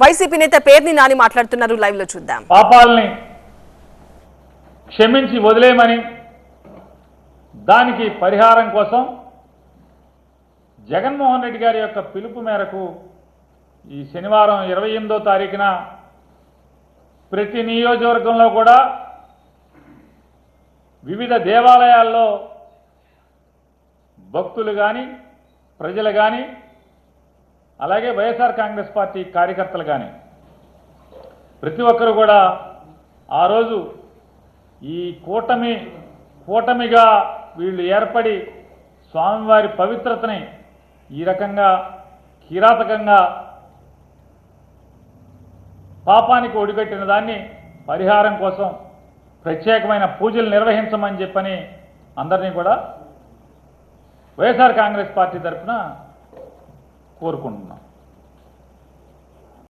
YCP నేత పేర్ని నాని మాట్లాడుతున్నారు. లైవ్లో చూద్దాం. పాపాలని క్షమించి వదిలేయమని దానికి పరిహారం కోసం జగన్మోహన్ రెడ్డి గారి యొక్క పిలుపు మేరకు ఈ శనివారం ఇరవై ఎనిమిదో తారీఖున ప్రతి నియోజకవర్గంలో కూడా వివిధ దేవాలయాల్లో భక్తులు కానీ ప్రజలు కానీ అలాగే వైఎస్ఆర్ కాంగ్రెస్ పార్టీ కార్యకర్తలు కానీ ప్రతి ఒక్కరు కూడా ఆ రోజు ఈ కూటమి కూటమిగా వీళ్ళు ఏర్పడి స్వామివారి పవిత్రతని ఈ రకంగా కిరాతకంగా పాపానికి ఒడిగట్టిన దాన్ని పరిహారం కోసం ప్రత్యేకమైన పూజలు నిర్వహించమని చెప్పని అందరినీ కూడా వైఎస్ఆర్ కాంగ్రెస్ పార్టీ తరఫున కోరుకుంటున్నాం